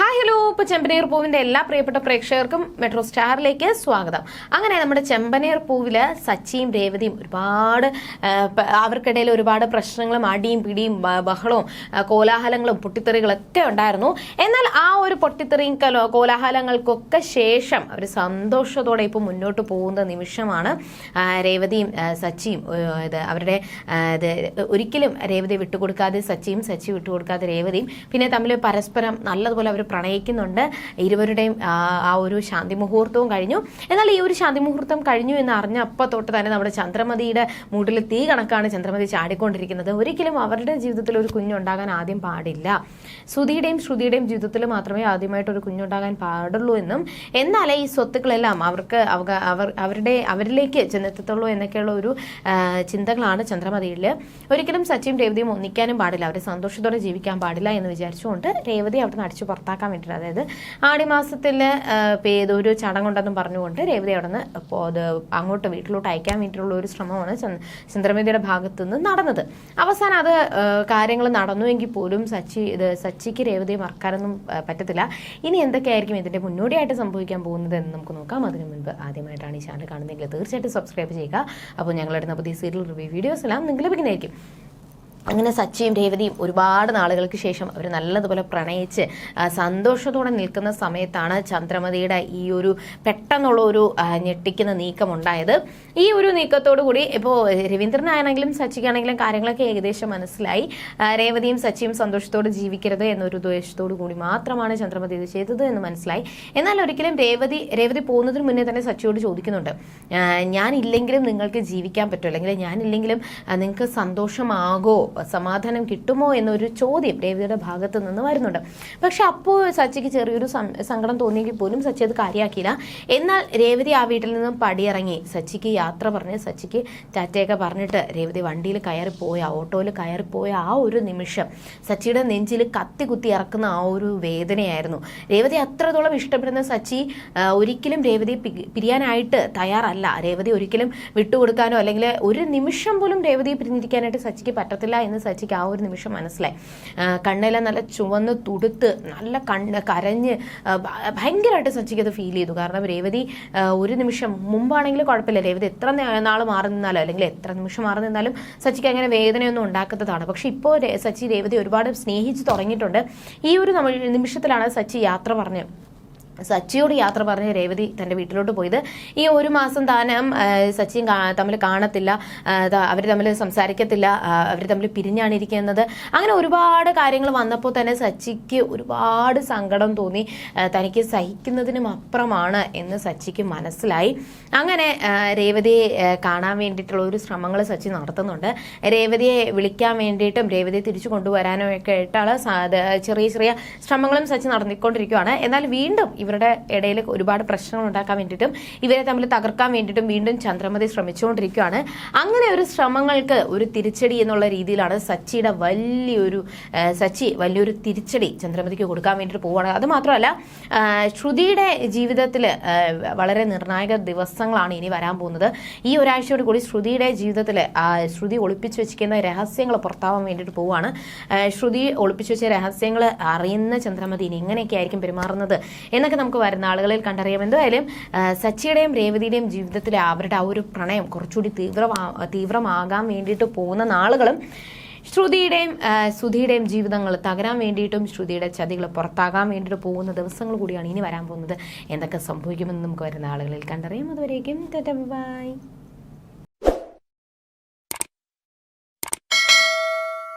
Hi. Hi hello. ഇപ്പോൾ ചെമ്പനീർ പൂവിന്റെ എല്ലാ പ്രിയപ്പെട്ട പ്രേക്ഷകർക്കും മെട്രോ സ്റ്റാറിലേക്ക് സ്വാഗതം. അങ്ങനെ നമ്മുടെ ചെമ്പനീർ പൂവിൽ സച്ചിയും രേവതിയും ഒരുപാട് അവർക്കിടയിൽ ഒരുപാട് പ്രശ്നങ്ങളും അടിയും പിടിയും ബഹളവും കോലാഹലങ്ങളും പൊട്ടിത്തെറികളൊക്കെ ഉണ്ടായിരുന്നു. എന്നാൽ ആ ഒരു പൊട്ടിത്തെറിയും കലോ- കോലാഹലങ്ങൾക്കൊക്കെ ശേഷം അവർ സന്തോഷത്തോടെ ഇപ്പോൾ മുന്നോട്ട് പോകുന്ന നിമിഷമാണ് രേവതിയും സച്ചിയും ഇത് അവരുടെ ഇത് ഒരിക്കലും രേവതി വിട്ടുകൊടുക്കാതെ സച്ചിയും സച്ചി വിട്ടുകൊടുക്കാതെ രേവതിയും പിന്നെ തമ്മിൽ പരസ്പരം നല്ലതുപോലെ അവർ പ്രണയിക്കുന്നുണ്ട്. ഇരുവരുടെയും ആ, ഒരു ശാന്തി മുഹൂർത്തവും കഴിഞ്ഞു. എന്നാൽ ഈ ഒരു ശാന്തി മുഹൂർത്തം കഴിഞ്ഞു എന്ന് അറിഞ്ഞ അപ്പം തൊട്ട് തന്നെ നമ്മുടെ ചന്ദ്രമതിയുടെ മൂട്ടിൽ തീ കണക്കാണ് ചന്ദ്രമതി ചാടിക്കൊണ്ടിരിക്കുന്നത്. ഒരിക്കലും അവരുടെ ജീവിതത്തിൽ ഒരു കുഞ്ഞുണ്ടാകാൻ ആദ്യം പാടില്ല. ശ്രുതിയുടെയും ശ്രുതിയുടെയും ജീവിതത്തിൽ മാത്രമേ ആദ്യമായിട്ട് ഒരു കുഞ്ഞുണ്ടാകാൻ പാടുള്ളൂ എന്നും. എന്നാലേ ഈ സ്വത്തുക്കളെല്ലാം അവർക്ക് അവർ അവരുടെ അവരിലേക്ക് ചെന്നെത്തത്തുള്ളൂ എന്നൊക്കെയുള്ള ഒരു ചിന്തകളാണ് ചന്ദ്രമതിയിൽ ഒരിക്കലും സച്ചിയും രേവതിയും ഒന്നിക്കാനും പാടില്ല. അവർ സന്തോഷത്തോടെ ജീവിക്കാൻ പാടില്ല എന്ന് വിചാരിച്ചുകൊണ്ട് രേവതി അവിടെ നിന്ന് അടിച്ചു പുറത്താക്കാൻ വേണ്ടിയിട്ട്. അതായത് ആടിമാസത്തിൽ ഏതൊരു ചടങ്ങുണ്ടെന്നും പറഞ്ഞുകൊണ്ട് രേവതി അവിടെ നിന്ന് അങ്ങോട്ട് വീട്ടിലോട്ട് അയക്കാൻ വേണ്ടിയിട്ടുള്ള ഒരു ശ്രമമാണ് ചന്ദ്രമേദിയുടെ ഭാഗത്തു നിന്ന് നടന്നത്. അവസാനം അത് കാര്യങ്ങൾ നടന്നുവെങ്കിൽ പോലും സച്ചി ഇത് സച്ചിക്ക് രേവതിയെ മറക്കാനൊന്നും പറ്റത്തില്ല. ഇനി എന്തൊക്കെയായിരിക്കും ഇതിന്റെ മുന്നോടിയായിട്ട് സംഭവിക്കാൻ പോകുന്നത് എന്ന് നമുക്ക് നോക്കാം. അതിനു മുൻപ് ആദ്യമായിട്ടാണ് ഈ ചാനൽ കാണുന്നതെങ്കിൽ തീർച്ചയായിട്ടും സബ്സ്ക്രൈബ് ചെയ്യുക. അപ്പോൾ ഞങ്ങളുടെ പുതിയ സീരിയൽ റിവ്യൂ വീഡിയോസ് എല്ലാം നിങ്ങൾ ലഭിക്കുന്നതായിരിക്കും. അങ്ങനെ സച്ചിയും രേവതിയും ഒരുപാട് നാളുകൾക്ക് ശേഷം അവർ നല്ലതുപോലെ പ്രണയിച്ച് സന്തോഷത്തോടെ നിൽക്കുന്ന സമയത്താണ് ചന്ദ്രമതിയുടെ ഈ ഒരു പെട്ടെന്നുള്ള ഒരു ഞെട്ടിക്കുന്ന നീക്കം ഉണ്ടായത് ഈ ഒരു നീക്കത്തോടു കൂടി ഇപ്പോൾ രവീന്ദ്രനാണെങ്കിലും സച്ചിക്കാണെങ്കിലും കാര്യങ്ങളൊക്കെ ഏകദേശം മനസ്സിലായി. രേവതിയും സച്ചിയും സന്തോഷത്തോടെ ജീവിക്കരുത് എന്നൊരു ഉദ്ദേശത്തോടു കൂടി മാത്രമാണ് ചന്ദ്രമതി ഇത് ചെയ്തത് എന്ന് മനസ്സിലായി. എന്നാൽ ഒരിക്കലും രേവതി രേവതി പോകുന്നതിന് മുന്നേ തന്നെ സച്ചിയോട് ചോദിക്കുന്നുണ്ട്. ഞാനില്ലെങ്കിലും നിങ്ങൾക്ക് ജീവിക്കാൻ പറ്റുമോ അല്ലെങ്കിൽ ഞാനില്ലെങ്കിലും നിങ്ങൾക്ക് സന്തോഷമാകോ? സമാധാനം കിട്ടുമോ എന്നൊരു ചോദ്യം രേവതിയുടെ ഭാഗത്ത് നിന്ന് വരുന്നുണ്ട്. പക്ഷെ അപ്പോൾ സച്ചിക്ക് ചെറിയൊരു സങ്കടം തോന്നിയെങ്കിൽ പോലും സച്ചി അത് കാര്യമാക്കിയില്ല എന്നാൽ രേവതി ആ വീട്ടിൽ നിന്നും പടിയിറങ്ങി. സച്ചിക്ക് യാത്ര പറഞ്ഞ് സച്ചിക്ക് ടാറ്റയൊക്കെ പറഞ്ഞിട്ട് രേവതി വണ്ടിയിൽ കയറിപ്പോയ ഓട്ടോയിൽ കയറിപ്പോയ ആ ഒരു നിമിഷം സച്ചിയുടെ നെഞ്ചിൽ കത്തി കുത്തി ഇറക്കുന്ന ആ ഒരു വേദനയായിരുന്നു. രേവതി അത്രത്തോളം ഇഷ്ടപ്പെടുന്ന സച്ചി ഒരിക്കലും രേവതി പിരിയാനായിട്ട് തയ്യാറല്ല. രേവതി ഒരിക്കലും വിട്ടുകൊടുക്കാനോ അല്ലെങ്കിൽ ഒരു നിമിഷം പോലും രേവതി പിരിഞ്ഞിരിക്കാനായിട്ട് സച്ചിക്ക് പറ്റത്തില്ല. എന്ന് സച്ചിക്ക് ആ ഒരു നിമിഷം മനസ്സിലായി. കണ്ണെല്ലാം നല്ല ചുവന്ന് തുടുത്ത് നല്ല കണ്ണ് കരഞ്ഞ് ഭയങ്കരമായിട്ട് സച്ചിക്ക് അത് ഫീൽ ചെയ്തു. കാരണം രേവതി ഒരു നിമിഷം മുമ്പാണെങ്കിൽ കുഴപ്പമില്ല. രേവതി എത്ര നാൾ മാറി നിന്നാലോ അല്ലെങ്കിൽ എത്ര നിമിഷം മാറി നിന്നാലും സച്ചിക്ക് അങ്ങനെ വേദനയൊന്നും ഉണ്ടാക്കുന്നതാണ് പക്ഷെ ഇപ്പോൾ സച്ചി രേവതി ഒരുപാട് സ്നേഹിച്ച് തുടങ്ങിയിട്ടുണ്ട്. ഈ ഒരു നിമിഷത്തിലാണ് സച്ചി യാത്ര പറഞ്ഞത്. സച്ചിയോട് യാത്ര പറഞ്ഞ് രേവതി തന്റെ വീട്ടിലോട്ട് പോയത്. ഈ ഒരു മാസം താനം സച്ചിയും തമ്മിൽ കാണത്തില്ല. അവർ തമ്മിൽ സംസാരിക്കത്തില്ല. അവർ തമ്മിൽ പിരിഞ്ഞാണ് ഇരിക്കുന്നത്. അങ്ങനെ ഒരുപാട് കാര്യങ്ങൾ വന്നപ്പോൾ തന്നെ സച്ചിക്ക് ഒരുപാട് സങ്കടം തോന്നി. തനിക്ക് സഹിക്കുന്നതിനും അപ്പുറമാണ് എന്ന് സച്ചിക്ക് മനസ്സിലായി. അങ്ങനെ രേവതിയെ കാണാൻ വേണ്ടിയിട്ടുള്ള ഒരു ശ്രമങ്ങൾ സച്ചി നടത്തുന്നുണ്ട്. രേവതിയെ വിളിക്കാൻ വേണ്ടിയിട്ടും രേവതിയെ തിരിച്ചു കൊണ്ടുവരാനും ഒക്കെ ആയിട്ടാണ് ചെറിയ ചെറിയ ശ്രമങ്ങളും സച്ചി നടത്തിക്കൊണ്ടിരിക്കുകയാണ് എന്നാൽ വീണ്ടും ഇവരുടെ ഇടയിൽ ഒരുപാട് പ്രശ്നങ്ങൾ ഉണ്ടാക്കാൻ വേണ്ടിയിട്ടും ഇവരെ തമ്മിൽ തകർക്കാൻ വേണ്ടിയിട്ടും വീണ്ടും ചന്ദ്രമതി ശ്രമിച്ചുകൊണ്ടിരിക്കുകയാണ്. അങ്ങനെ ഒരു ശ്രമങ്ങൾക്ക് ഒരു തിരിച്ചടി എന്നുള്ള രീതിയിലാണ് സച്ചിയുടെ വലിയൊരു സച്ചി വലിയൊരു തിരിച്ചടി ചന്ദ്രമതിക്ക് കൊടുക്കാൻ വേണ്ടിയിട്ട് പോവുകയാണ്. അതുമാത്രമല്ല ശ്രുതിയുടെ ജീവിതത്തിൽ വളരെ നിർണായക ദിവസങ്ങളാണ് ഇനി വരാൻ പോകുന്നത്. ഈ ഒരാഴ്ചയോട് കൂടി ശ്രുതിയുടെ ജീവിതത്തിൽ ശ്രുതി ഒളിപ്പിച്ചു വെച്ചിരിക്കുന്ന രഹസ്യങ്ങൾ പുറത്താവാൻ വേണ്ടിയിട്ട് പോവുകയാണ്. ശ്രുതി ഒളിപ്പിച്ചു വെച്ച രഹസ്യങ്ങൾ അറിയുന്ന ചന്ദ്രമതി ഇനി എങ്ങനെയൊക്കെ ആയിരിക്കും പെരുമാറുന്നത് എന്നൊക്കെ നമുക്ക് വരുന്ന ആളുകളിൽ കണ്ടറിയാം. എന്തായാലും സച്ചിയുടെയും രേവതിയുടെയും ജീവിതത്തിൽ അവരുടെ ആ ഒരു പ്രണയം കുറച്ചുകൂടി തീവ്രമാ തീവ്രമാകാൻ വേണ്ടിയിട്ട് പോകുന്ന നാളുകളും ശ്രുതിയുടെയും സുധിയുടെയും ജീവിതങ്ങൾ തകരാൻ വേണ്ടിയിട്ടും ശ്രുതിയുടെ ചതികൾ പുറത്താകാൻ വേണ്ടിയിട്ട് പോകുന്ന ദിവസങ്ങൾ കൂടിയാണ് ഇനി വരാൻ പോകുന്നത്. എന്തൊക്കെ സംഭവിക്കുമെന്ന് നമുക്ക് വരുന്ന ആളുകളിൽ കണ്ടറിയാം. അതുവരേക്കും ബൈ.